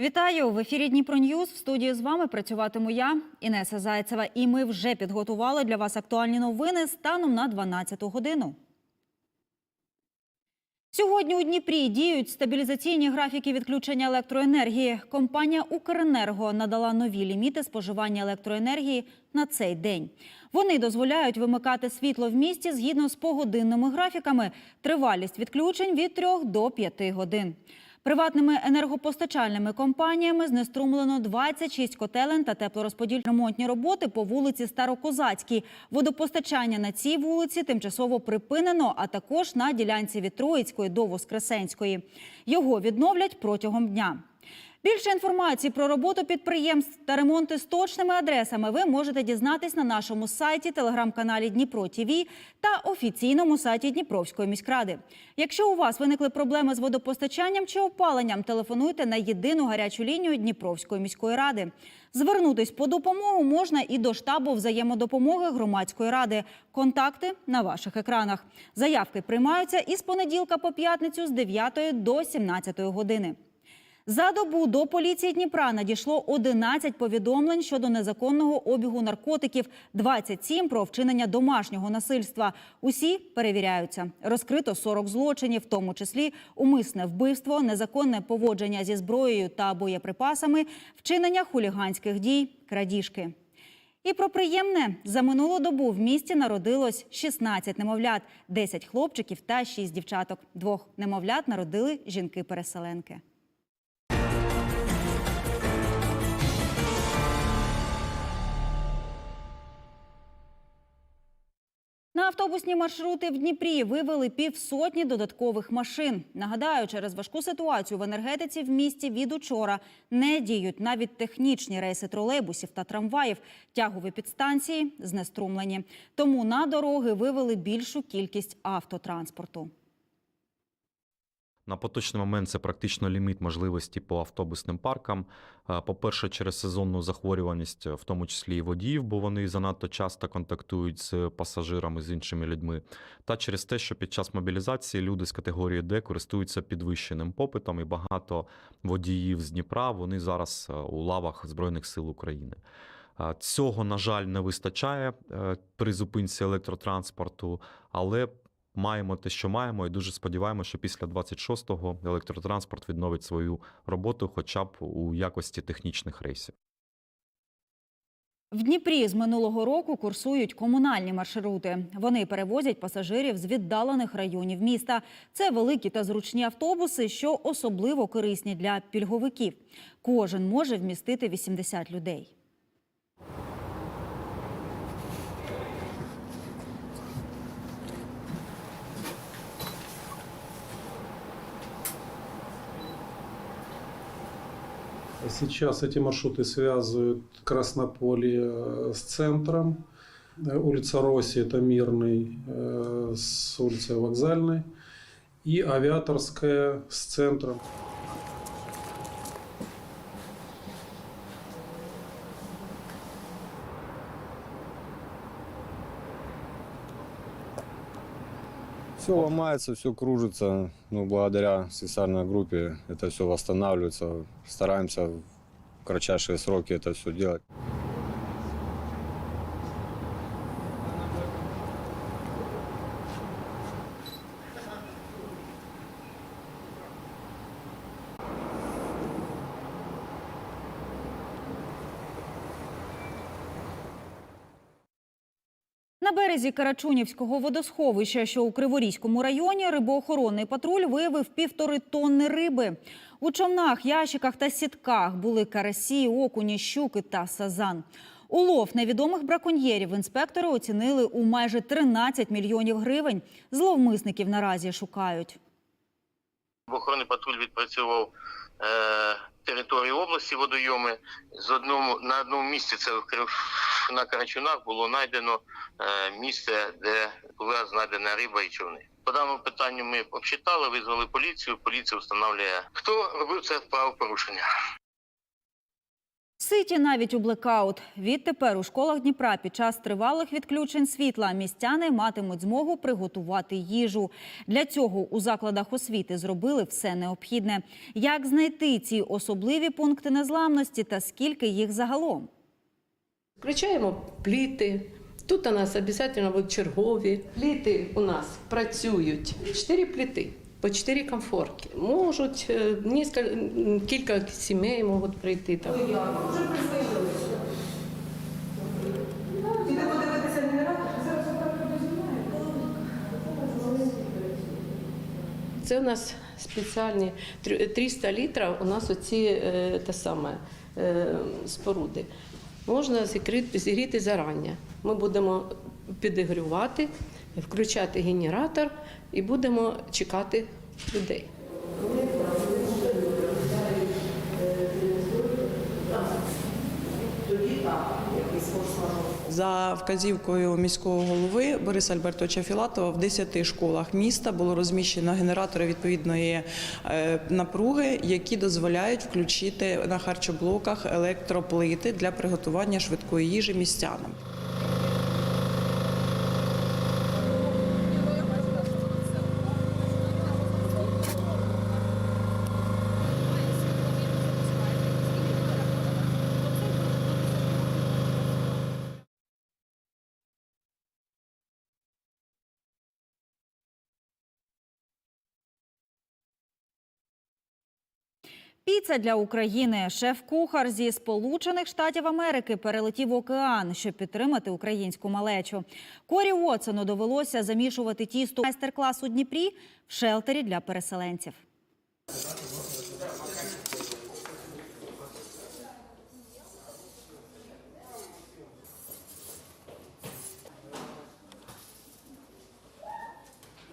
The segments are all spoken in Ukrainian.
Вітаю в ефірі Дніпро Ньюз. В студії з вами працюватиму я, Інеса Зайцева. І ми вже підготували для вас актуальні новини станом на 12 годину. Сьогодні у Дніпрі діють стабілізаційні графіки відключення електроенергії. Компанія Укренерго надала нові ліміти споживання електроенергії на цей день. Вони дозволяють вимикати світло в місті згідно з погодинними графіками. Тривалість відключень від 3 до 5 годин. Приватними енергопостачальними компаніями знеструмлено 26 котелень та теплорозподільні ремонтні роботи по вулиці Старокозацькій. Водопостачання на цій вулиці тимчасово припинено, а також на ділянці від Троїцької до Воскресенської. Його відновлять протягом дня. Більше інформації про роботу підприємств та ремонти з точними адресами ви можете дізнатись на нашому сайті, телеграм-каналі Дніпро ТІВІ та офіційному сайті Дніпровської міськради. Якщо у вас виникли проблеми з водопостачанням чи опаленням, телефонуйте на єдину гарячу лінію Дніпровської міської ради. Звернутись по допомогу можна і до штабу взаємодопомоги громадської ради. Контакти на ваших екранах. Заявки приймаються із понеділка по п'ятницю з 9 до 17 години. За добу до поліції Дніпра надійшло 11 повідомлень щодо незаконного обігу наркотиків, 27 про вчинення домашнього насильства. Усі перевіряються. Розкрито 40 злочинів, в тому числі умисне вбивство, незаконне поводження зі зброєю та боєприпасами, вчинення хуліганських дій, крадіжки. І про приємне за минулу добу в місті народилось 16 немовлят, 10 хлопчиків та 6 дівчаток. Двох немовлят народили жінки-переселенки. Автобусні маршрути в Дніпрі вивели півсотні додаткових машин. Нагадаю, через важку ситуацію в енергетиці в місті від учора не діють навіть технічні рейси тролейбусів та трамваїв. Тягові підстанції знеструмлені. Тому на дороги вивели більшу кількість автотранспорту. На поточний момент це практично ліміт можливості по автобусним паркам. Е, По-перше, через сезонну захворюваність, в тому числі і водіїв, бо вони занадто часто контактують з пасажирами, з іншими людьми, та через те, що під час мобілізації люди з категорії Д користуються підвищеним попитом, і багато водіїв з Дніпра вони зараз е, у лавах Збройних сил України. Е, Цього, на жаль, не вистачає е, при зупинці електротранспорту, але маємо те, що маємо, і дуже сподіваємося, що після 26-го електротранспорт відновить свою роботу, хоча б у якості технічних рейсів. В Дніпрі з минулого року курсують комунальні маршрути. Вони перевозять пасажирів з віддалених районів міста. Це великі та зручні автобуси, що особливо корисні для пільговиків. Кожен може вмістити 80 людей. Сейчас эти маршруты связывают Краснополье э, с центром. Э, Улица Росси – это Мирный э, с улицей Вокзальной. И Авиаторская с центром. Все ломается, все кружится. Ну, благодаря специальной группе это все восстанавливается. Стараемся в кратчайшие сроки это все делать. На березі Карачунівського водосховища, що у Криворізькому районі, рибоохоронний патруль виявив півтори тонни риби. У човнах, ящиках та сітках були карасі, окуні, щуки та сазан. Улов невідомих браконьєрів інспектори оцінили у майже 13 мільйонів гривень. Зловмисників наразі шукають. Охоронний патруль відпрацьовував е, територію області водойоми. З одному на одному місці це на Карачунах було знайдено е, місце, де була знайдена риба і човни. По даному питанню ми обчитали, визвали поліцію. Поліція встановлює, хто робив це правопорушення. Ситі навіть у блекаут. Відтепер у школах Дніпра під час тривалих відключень світла містяни матимуть змогу приготувати їжу. Для цього у закладах освіти зробили все необхідне. Як знайти ці особливі пункти незламності та скільки їх загалом? Включаємо пліти. Тут у нас обов'язково будуть чергові. Пліти у нас працюють. Чотири пліти, по чотири комфорки. Можуть е, кілька сімей можуть прийти там. Це у нас спеціальні 300 літрів. У нас оці е, те саме е, споруди. Можна зігріти, зарання. Ми будемо підігрівати, включати генератор і будемо чекати людей. За вказівкою міського голови Бориса Альбертовича Філатова в 10 школах міста було розміщено генератори відповідної е, напруги, які дозволяють включити на харчоблоках електроплити для приготування швидкої їжі містянам. Піца для України. Шеф-кухар зі Сполучених Штатів Америки перелетів океан, щоб підтримати українську малечу. Корі Уотсону довелося замішувати тісто майстер-клас у Дніпрі в шелтері для переселенців.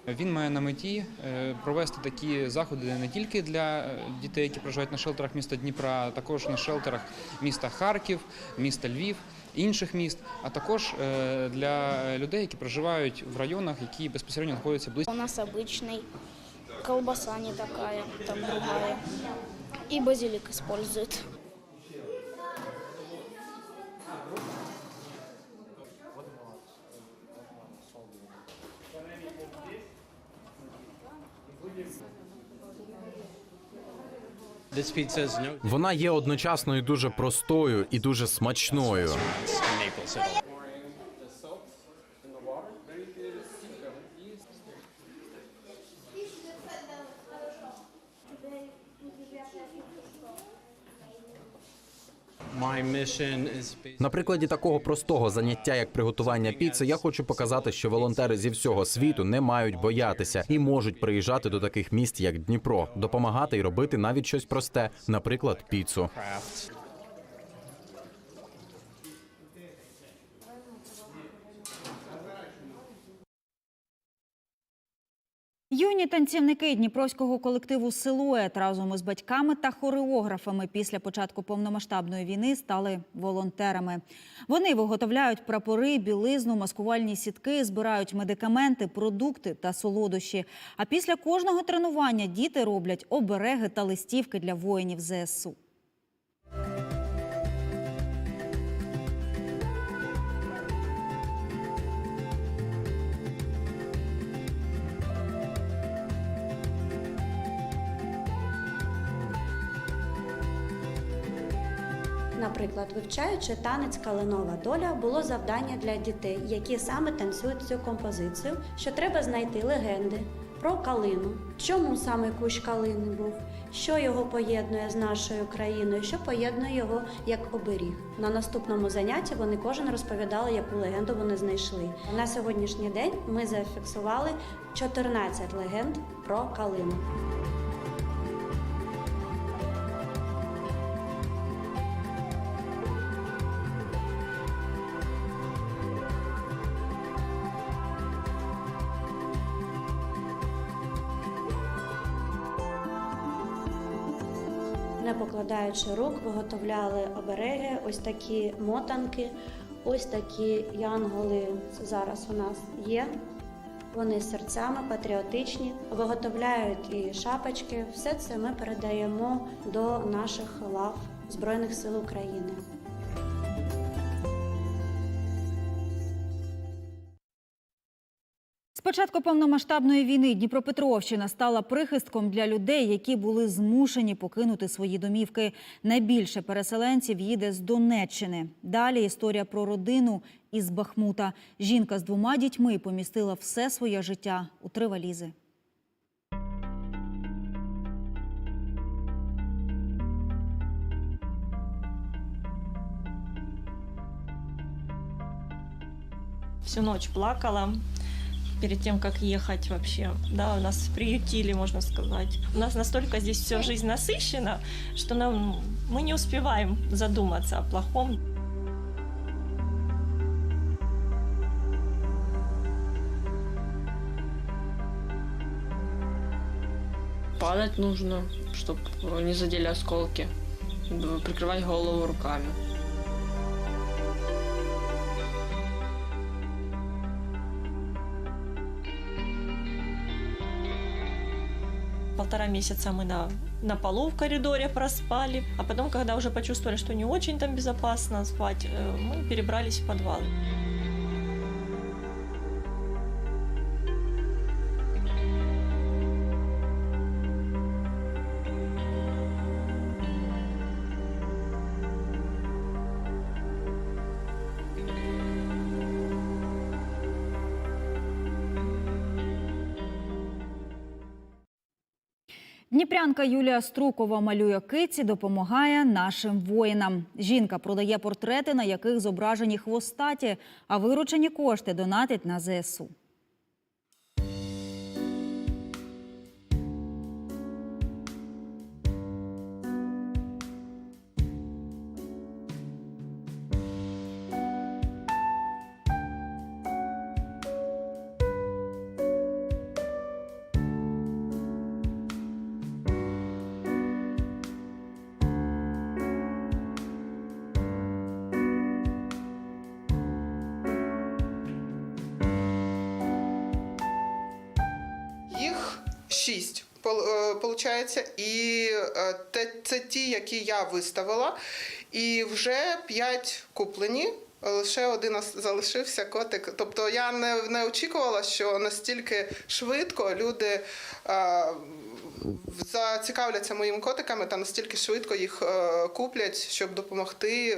Він має на меті е, провести такі заходи не тільки для е, дітей, які проживають на шелтерах міста Дніпра, а також на шелтерах міста Харків, міста Львів, інших міст, а також е, для людей, які проживають в районах, які безпосередньо знаходяться близько. У нас обычный, колбаса не такая, там другая. И базилик используют. Вона є одночасно і дуже простою і дуже смачною. На прикладі такого простого заняття, як приготування піци, я хочу показати, що волонтери зі всього світу не мають боятися і можуть приїжджати до таких міст, як Дніпро, допомагати і робити навіть щось просте, наприклад, піцу. Юні танцівники дніпровського колективу Силует разом із батьками та хореографами після початку повномасштабної війни стали волонтерами. Вони виготовляють прапори, білизну, маскувальні сітки, збирають медикаменти, продукти та солодощі. А після кожного тренування діти роблять обереги та листівки для воїнів ЗСУ. Наприклад, вивчаючи танець Калинова доля, було завдання для дітей, які саме танцюють цю композицію, що треба знайти легенди про калину, чому саме кущ калини був, що його поєднує з нашою країною, що поєднує його як оберіг. На наступному занятті вони кожен розповідали, яку легенду вони знайшли. На сьогоднішній день ми зафіксували 14 легенд про калину. Покладаючи рук, виготовляли обереги, ось такі мотанки, ось такі янголи зараз у нас є. Вони серцями патріотичні, виготовляють і шапочки. Все це ми передаємо до наших лав Збройних сил України. Початку повномасштабної війни Дніпропетровщина стала прихистком для людей, які були змушені покинути свої домівки. Найбільше переселенців їде з Донеччини. Далі історія про родину із Бахмута. Жінка з двома дітьми помістила все своє життя у три валізи. Всю ночь плакала перед тем, как ехать вообще. Да, нас приютили, можно сказать. У нас настолько здесь все жизнь насыщена, что нам мы не успеваем задуматься о плохом. Падать нужно, чтобы не задели осколки. Прикрывать голову руками. Полтора месяца мы на, на полу в коридоре проспали, а потом, когда уже почувствовали, что не очень там безопасно спать, э, мы перебрались в подвал. Дніпрянка Юлія Струкова малює киці, допомагає нашим воїнам. Жінка продає портрети, на яких зображені хвостаті, а виручені кошти донатить на ЗСУ. Шість виходить, і е, те- це ті, які я виставила, і вже п'ять куплені. Лише один залишився котик. Тобто я не, не очікувала, що настільки швидко люди е, зацікавляться моїми котиками та настільки швидко їх е, куплять, щоб допомогти